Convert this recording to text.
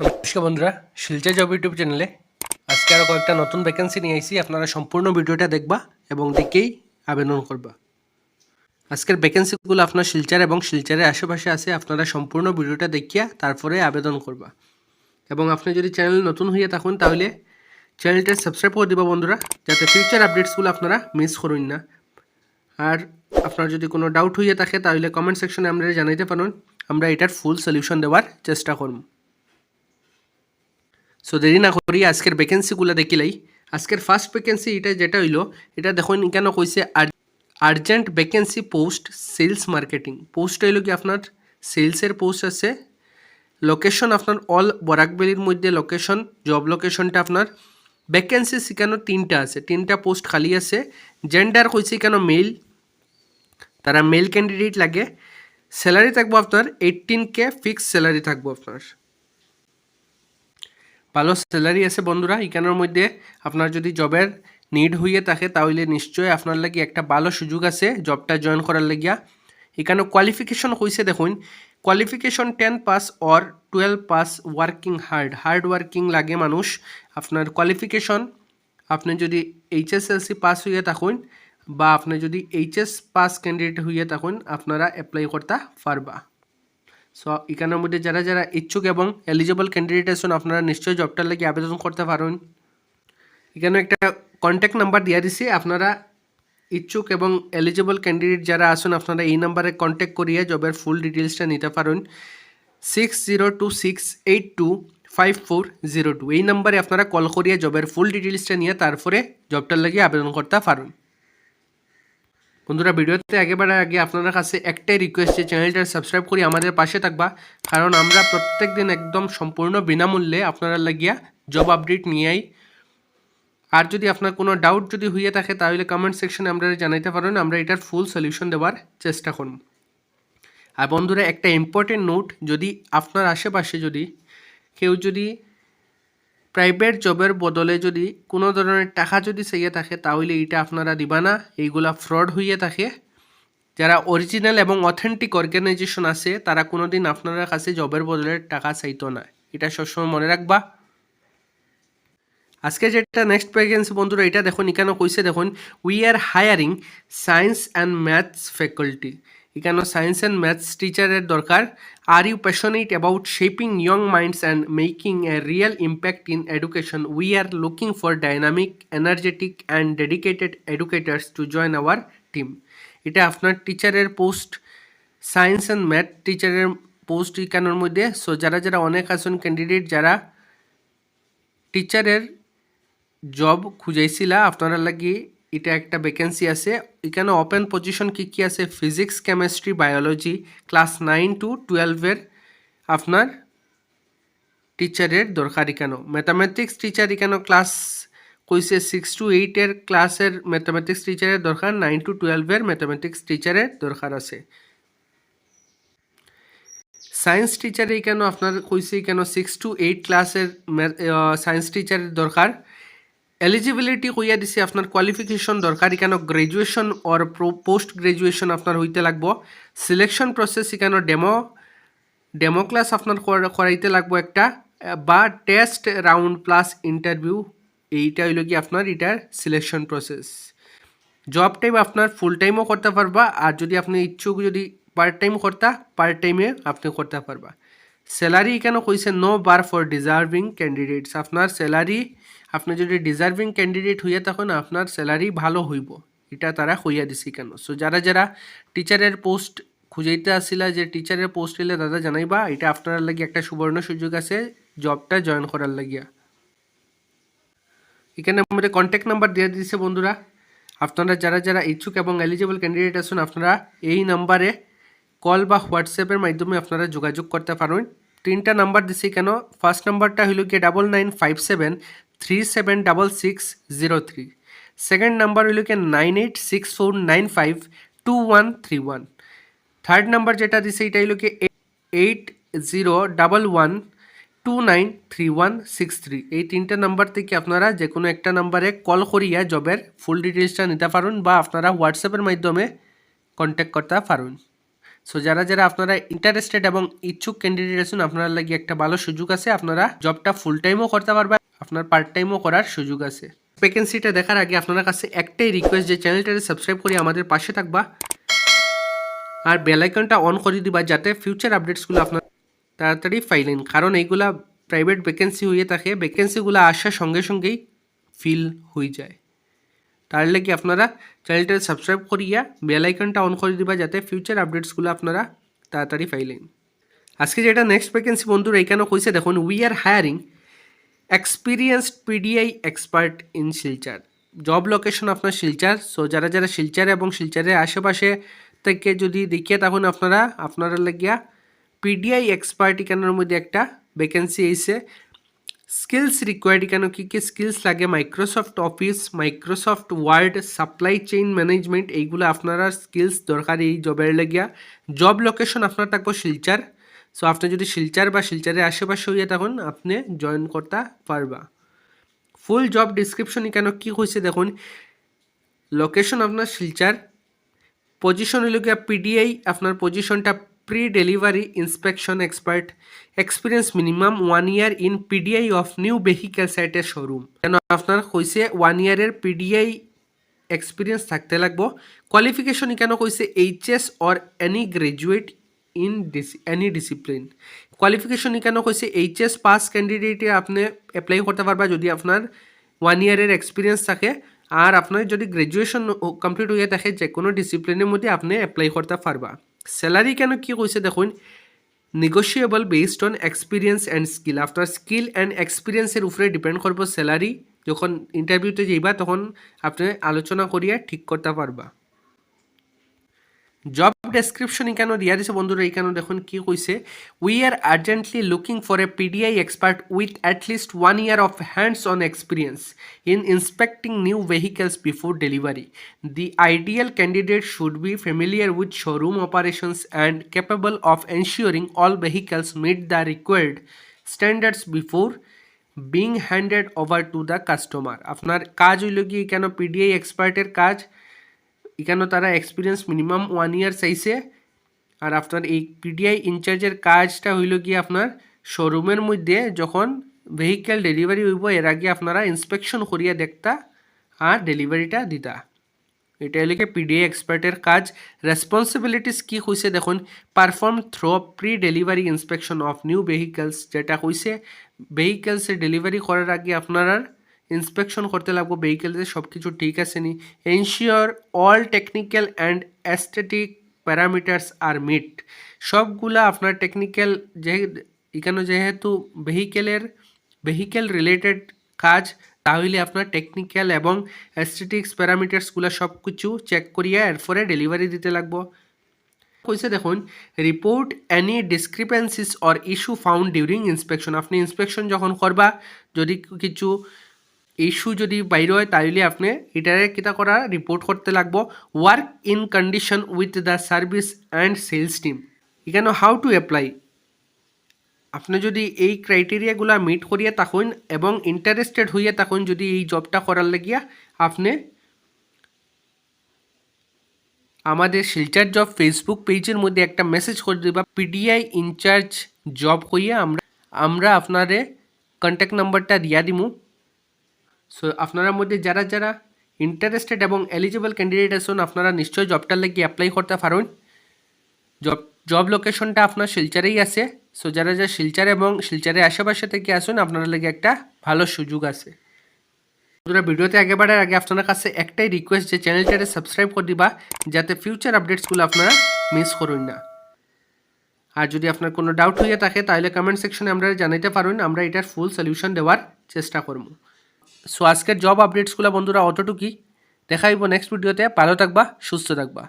নমস্কার বন্ধুরা Silchar job YouTube চ্যানেলে আজকে আরও কয়েকটা নতুন ভ্যাকেন্সি নিয়ে আইসি আপনারা সম্পূর্ণ ভিডিওটা দেখবা এবং দেখেই আবেদন করবা। আজকের ভ্যাকেন্সিগুলো আপনার শিলচার এবং শিলচারের আশেপাশে আছে, আপনারা সম্পূর্ণ ভিডিওটা দেখিয়া তারপরে আবেদন করবা। এবং আপনি যদি চ্যানেল নতুন হয়ে থাকুন, তাহলে চ্যানেলটা সাবস্ক্রাইব করে দিবা বন্ধুরা, যাতে ফিউচার আপডেটসগুলো আপনারা মিস করুন না। আর আপনার যদি কোনো ডাউট হইয়া থাকে, তাহলে কমেন্ট সেকশনে আমরা জানাইতে পারেন। আমরা এটার ফুল সলিউশন দেওয়ার চেষ্টা করব। সো দেরি না করি আজকের ভ্যাকেন্সিগুলো দেখিলাই আজকের ফার্স্ট ভ্যাকেন্সি এটা যেটা হইল এটা দেখুন কেন কইছে urgent vacancy post sales marketing post হইল কি আপনার সেলসের পোস্ট আছে। লোকেশন আপনার অল বরাকবেলির মধ্যে লোকেশন জব লোকেশনটা আপনার ভ্যাকেন্সি সেখানে তিনটা আছে। তিনটা পোস্ট খালি আছে। জেন্ডার কইছে কেন মেল তারা মেল ক্যান্ডিডেট লাগে। স্যালারি থাকব আপনার এইটিন কে ফিক্স স্যালারি থাকব আপনার ভালো স্যালারি আছে বন্ধুরা এখানের মধ্যে আপনার যদি জবের নিড হইয়ে থাকে তাহলে নিশ্চয়ই আপনার লাগি একটা ভালো সুযোগ আছে জবটা জয়েন করার লাগিয়া। এখানে কোয়ালিফিকেশন হয়েছে দেখুন qualification ten pass or twelve pass working hard hard working লাগে মানুষ। আপনার কোয়ালিফিকেশন আপনি যদি এইচএসএলসি পাস হইয়া থাকুন বা আপনি যদি এইচএস পাস ক্যান্ডিডেট হইয়া থাকুন, আপনারা অ্যাপ্লাই করতে পারবা। সো এখানের মধ্যে যারা যারা ইচ্ছুক এবং এলিজিবল ক্যান্ডিডেট আছেন, আপনারা নিশ্চয়ই জবটার লাগি আবেদন করতে পারেন এখানে একটা কন্ট্যাক্ট নাম্বার দিয়ে দিছি। আপনারা ইচ্ছুক এবং এলিজিবল ক্যান্ডিডেট যারা আছেন, আপনারা এই নাম্বারে কন্ট্যাক্ট করিয়ে জবের ফুল ডিটেলসটা নিতে পারেন six zero two six eight two five four zero two এই নাম্বারে আপনারা কল করিয়ে জবের ফুল ডিটেলসটা নিয়ে তারপরে জবটার লাগি আবেদন করতে পারেন বন্ধুরা, ভিডিওতে একেবারে আগে আপনার কাছে একটাই রিকোয়েস্ট যে চ্যানেলটা সাবস্ক্রাইব করি আমাদের পাশে থাকবা, কারণ আমরা প্রত্যেক দিন একদম সম্পূর্ণ বিনামূল্যে আপনারা লাগিয়া জব আপডেট নিয়েই আর যদি আপনার কোনো ডাউট যদি হইয়া থাকে, তাহলে কমেন্ট সেকশনে আমরা জানাইতে পারেন, আমরা এটার ফুল সলিউশন দেওয়ার চেষ্টা করব। আর বন্ধুরা, একটা ইম্পর্টেন্ট নোট যদি আপনার আশেপাশে যদি কেউ যদি প্রাইভেট জবের বদলে যদি কোনো ধরনের টাকা যদি চাইয়ে থাকে, তাহলে এটা আপনারা দিবা না। এইগুলা ফ্রড হইয়ে থাকে। যারা অরিজিনাল এবং অথেন্টিক অর্গানাইজেশন আছে, তারা কোনোদিন আপনারা কাছে জবের বদলে টাকা চাইতো না। এটা সবসময় মনে রাখবা। আজকে যেটা নেক্সট ভ্যাকেন্সি বন্ধুরা, এটা দেখুন, এখানে কইছে দেখুন we are hiring science and maths faculty এখানে সায়েন্স অ্যান্ড ম্যাথস টিচারের দরকার। Are you passionate about shaping young minds and making a real impact in education we are looking for dynamic energetic and dedicated educators to join our team এটা আপনার টিচারের post science and math টিচারের post এখানের মধ্যে। So যারা যারা অনেক আছেন ক্যান্ডিডেট যারা টিচারের জব খুঁজাইছিলা, আপনারা লাগি এটা একটা ভ্যাকেন্সি আছে। এখানে ওপেন পজিশন কী কী আছে? Physics chemistry biology class nine to টুয়েলভের আপনার টিচারের দরকার এখানেও। ম্যাথামেটিক্স টিচার এখানেও ক্লাস কইছে সিক্স টু এইটের ক্লাসের ম্যাথামেটিক্স টিচারের দরকার নাইন টু টুয়েলভের ম্যাথামেটিক্স টিচারের দরকার আছে। সায়েন্স টিচারে কেন আপনার কইছে কেন সিক্স টু এইট ক্লাসের সায়েন্স টিচারের দরকার। এলিজিবিলিটি কইয়া দিছে আপনার কোয়ালিফিকেশন দরকার কেন গ্রাজুয়েশন অর পোস্ট গ্রাজুয়েশন আপনার হইতে লাগবো। সিলেকশন প্রসেস এখানে ডেমো ডেমো ক্লাস আপনার করা- করাইতে লাগবো একটা, বা টেস্ট রাউন্ড প্লাস ইন্টারভিউ এইটা হইল কি আপনার এটার সিলেকশন প্রসেস জব টাইম আপনার ফুল টাইমও করতে পারবা, আর যদি আপনি ইচ্ছুক যদি পার্ট টাইম করতা পার্ট টাইমে আপনি করতে পারবা। স্যালারি কেন কইছে? No bar for deserving candidates আপনার স্যালারি আপনি যদি ডিজার্ভিং ক্যান্ডিডেট হইয়া তখন আপনার স্যালারি ভালো হইব। এটা তারা হইয়া দিছি কেন? সো যারা যারা টিচারের পোস্ট খুঁজাইতে আসিলা, যে টিচারের পোস্ট এলে দাদা জানাইবা, এটা আপনার লাগি একটা সুবর্ণ সুযোগ আছে জবটা জয়েন করার লাগিয়া। এখানে আমাদের কন্ট্যাক্ট নাম্বার দিয়ে দিয়েছে বন্ধুরা। আপনারা যারা যারা ইচ্ছুক এবং এলিজিবল ক্যান্ডিডেট আছেন, আপনারা এই নাম্বারে কল বা হোয়াটসঅ্যাপের মাধ্যমে আপনারা যোগাযোগ করতে পারেন। তিনটা নাম্বার দিছি কেন? ফার্স্ট নাম্বারটা হইল গিয়ে double nine five seven three seven double six zero three second number হইল গিয়ে nine eight six four nine five two one three one third number যেটা দিছে, এটা হইল কি eight zero double one two nine three one six three এই তিনটা number থেকে আপনারা যে কোনো একটা নাম্বারে কল করিয়া জবের ফুল ডিটেলসটা নিতে পারেন বা আপনারা হোয়াটসঅ্যাপের মাধ্যমে কন্ট্যাক্ট করতে পারেন। সো যারা যারা আপনারা ইন্টারেস্টেড এবং ইচ্ছুক ক্যান্ডিডেট আছেন, আপনার লাগি একটা ভালো সুযোগ আছে, আপনারা জবটা ফুল টাইমও করতে পারবেন। আপনার পার্ট টাইমও করার সুযোগ আছে। ভ্যাকেন্সিটা দেখার আগে আপনার কাছে একটাই রিকোয়েস্ট যে চ্যানেলটাকে সাবস্ক্রাইব করে আমাদের পাশে থাকবা। আর বেল আইকনটা অন করে দিবা যাতে ফিউচার আপডেটসগুলো আপনার তাড়াতাড়ি ফাইলেন কারণ এইগুলা প্রাইভেট ভ্যাকেন্সি হয়ে থাকে ভ্যাকেন্সিগুলো আসার সঙ্গে সঙ্গেই ফিল হয়ে যায়। তার লাগি আপনারা চ্যানেলটা সাবস্ক্রাইব করিয়া বেল আইকনটা অন করে দিবা যাতে ফিউচার আপডেটসগুলো আপনারা তাড়াতাড়ি ফাইলেন আজকে যেটা নেক্সট ভ্যাকেন্সি বন্ধুরা, এইখানে কইছে, দেখুন we are hiring experienced PDI expert in Silchar job location আপনার শিলচার সো যারা যারা শিলচার এবং শিলচারের আশেপাশে থেকে যদি দেখিয়ে তখন আপনারা আপনারা লাগিয়া পিডিআই এক্সপার্ট এখানের মধ্যে একটা ভ্যাকেন্সি এসে স্কিলস রিকোয়ার্ড এখানে কী কী স্কিলস লাগে Microsoft office Microsoft word supply chain management এইগুলো আপনারা স্কিলস দরকার এই জবের লাগিয়া। জব লোকেশন আপনার থাকব শিলচার সো আপনি যদি শিলচার বা শিলচারের আশেপাশে হইয়া তখন আপনি জয়েন করতে পারবা। ফুল জব ডিসক্রিপশন এখানে কী হয়েছে দেখুন লোকেশন আপনার শিলচার পজিশন হইল গিয়া পিডিআই আপনার পজিশনটা pre delivery inspection expert experience minimum one year in PDI of new vehicles সাইটের শোরুম কেন আপনার কইছে ওয়ান ইয়ারের পিডিআই এক্সপিরিয়েন্স থাকতে লাগবো? কোয়ালিফিকেশন কেন কইছে HS or any graduate in any discipline qualification কেন কইছে এইচএস পাস ক্যান্ডিডেটে আপনি অ্যাপ্লাই করতে পারবা যদি আপনার ওয়ান ইয়ারের এক্সপিরিয়েন্স থাকে। আর আপনার যদি গ্র্যাজুয়েশন কমপ্লিট হয়ে থাকে যে কোনো ডিসিপ্লিনের মধ্যে আপনি অ্যাপ্লাই করতে পারবা। স্যালারি কেন কি কইছে দেখুন? Negotiable based on experience and skill আপনার স্কিল অ্যান্ড এক্সপিরিয়েন্সের উপরে ডিপেন্ড করব স্যালারি যখন ইন্টারভিউতে যাইবা, তখন আপনি আলোচনা করিয়া ঠিক করতে পারবা। জব ডেসক্রিপশন এখানে দিয়া দিছে বন্ধুরা এখানে দেখুন কি কইছে we are urgently looking for a PDI expert with at least one year of hands on experience in inspecting new vehicles before delivery the ideal candidate should be familiar with showroom operations and capable of ensuring all vehicles meet the required standards before being handed over to the customer আপনার কাজ হইল কি কেন PDI এক্সপার্টের কাজ? এখানে তারা experience minimum one ইয়ার চাইছে। আর আপনার এই পিডিআই ইনচার্জের কাজটা হইল কি আপনার শোরুমের মধ্যে যখন ভেহিকেল ডেলিভারি হইব, এর আগে আপনারা ইন্সপেকশন করিয়া দেখতা আর ডেলিভারিটা দিতা। এটা হলে পিডিআই এক্সপার্টের কাজ। রেসপন্সিবিলিটিস কি হয়েছে দেখুন perform through pre delivery inspection of new vehicles যেটা হয়েছে ভেহিকেলসের ডেলিভারি করার আগে আপনারা ইন্সপেকশন করতে লাগবো ভেহিকেলসে সব কিছু ঠিক আছে নি। Ensure all technical and aesthetic parameters are meet সবগুলা আপনার টেকনিক্যাল যে, এখানে যেহেতু ভেহিকেলের ভেহিকেল রিলেটেড কাজ, তাহলে আপনার টেকনিক্যাল এবং অ্যাস্থেটিক্স প্যারামিটার্সগুলো সব কিছু চেক করিয়া এরপরে ডেলিভারি দিতে লাগবো। কইছে দেখুন report any discrepancies or issue found during inspection আপনি ইন্সপেকশন যখন করবা, যদি কিছু ইস্যু যদি বাইর হয়, তাহলে আপনি এটারে কিতা করা রিপোর্ট করতে লাগবো। Work in condition with the service and sales team এখানে হাউ টু অ্যাপ্লাই আপনি যদি এই ক্রাইটেরিয়াগুলো মিট করিয়া তখন এবং ইন্টারেস্টেড হইয়া তখন যদি এই জবটা করার লাগিয়া, আপনি আমাদের শিলচার জব ফেসবুক পেজের মধ্যে একটা মেসেজ করে দেবা পিডিআই ইনচার্জ জব হইয়া আমরা আমরা আপনারে কন্ট্যাক্ট নাম্বারটা দিয়া দিমু। সো আপনার মধ্যে যারা যারা ইন্টারেস্টেড এবং এলিজিবল ক্যান্ডিডেট আছেন, আপনারা নিশ্চয়ই জবটার লাগি অ্যাপ্লাই করতে পারেন। জব জব লোকেশনটা আপনার শিলচারেই আছে। সো যারা যারা শিলচার এবং শিলচারের আশেপাশে থেকে আসুন আপনার লাগে একটা ভালো সুযোগ আছে। বন্ধুরা, ভিডিওতে আগে বাড়ার আগে আপনার কাছে একটাই রিকোয়েস্ট যে চ্যানেলটাকে সাবস্ক্রাইব করে দিবা, যাতে ফিউচার আপডেটসগুলো আপনারা মিস করুন না। আর যদি আপনার কোনো ডাউট হয়ে থাকে, তাহলে কমেন্ট সেকশনে আমরা জানাইতে পারেন, আমরা এটার ফুল সলিউশন দেওয়ার চেষ্টা করব। সো আজকের জব আপডেটসগুলো বন্ধুরা অতটুকুই। দেখাইব নেক্সট ভিডিওতে ভালো থাকবা সুস্থ থাকবা।